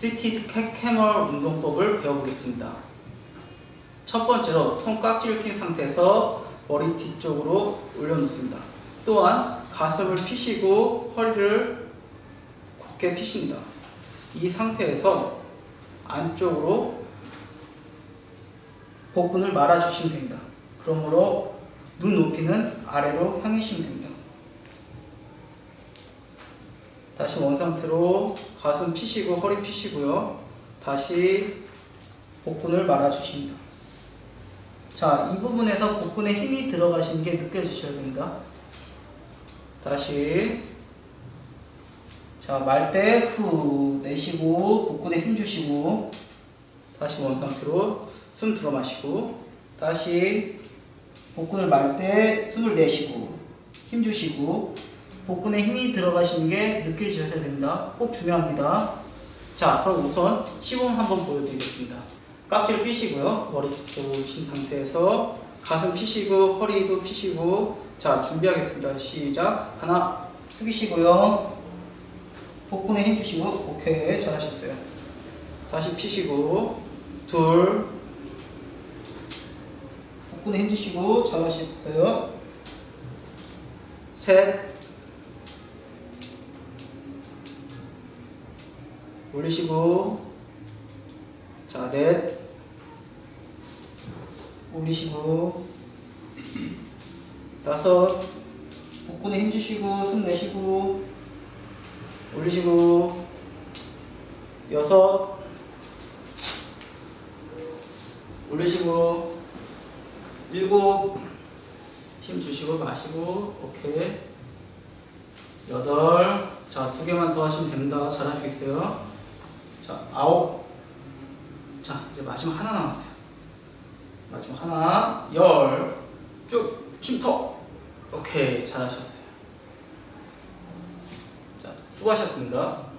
시티즈 캐캐멀 운동법을 배워보겠습니다. 첫 번째로 손 깍지를 낀 상태에서 머리 뒤쪽으로 올려놓습니다. 또한 가슴을 피시고 허리를 곧게 피십니다. 이 상태에서 안쪽으로 복근을 말아주시면 됩니다. 그러므로 눈 높이는 아래로 향해시면 됩니다. 다시 원 상태로 가슴 피시고 허리 피시고요. 다시 복근을 말아주십니다. 자, 이 부분에서 복근에 힘이 들어가시는 게 느껴지셔야 됩니다. 다시 자, 말 때 후 내쉬고 복근에 힘 주시고 다시 원 상태로 숨 들어 마시고 다시 복근을 말 때 숨을 내쉬고 힘 주시고 복근에 힘이 들어가시는 게 느껴지셔야 됩니다. 꼭 중요합니다. 자, 그럼 우선 시범 한번 보여드리겠습니다. 깍지를 피시고요. 머리 뒤쪽으신 상태에서 가슴 피시고 허리도 피시고 자, 준비하겠습니다. 시작. 하나, 숙이시고요. 복근에 힘 주시고 오케이 잘하셨어요. 다시 피시고 둘 복근에 힘 주시고 잘하셨어요. 셋 올리시고. 자 넷. 올리시고. 다섯. 복근에 힘 주시고 숨 내쉬고. 올리시고. 여섯. 올리시고. 일곱. 힘 주시고 마시고. 오케이. 여덟. 자 두 개만 더 하시면 됩니다. 잘할 수 있어요 자 아홉. 자 이제 마지막 하나 남았어요. 마지막 하나 열 쭉 힘터. 오케이 잘하셨어요. 자 수고하셨습니다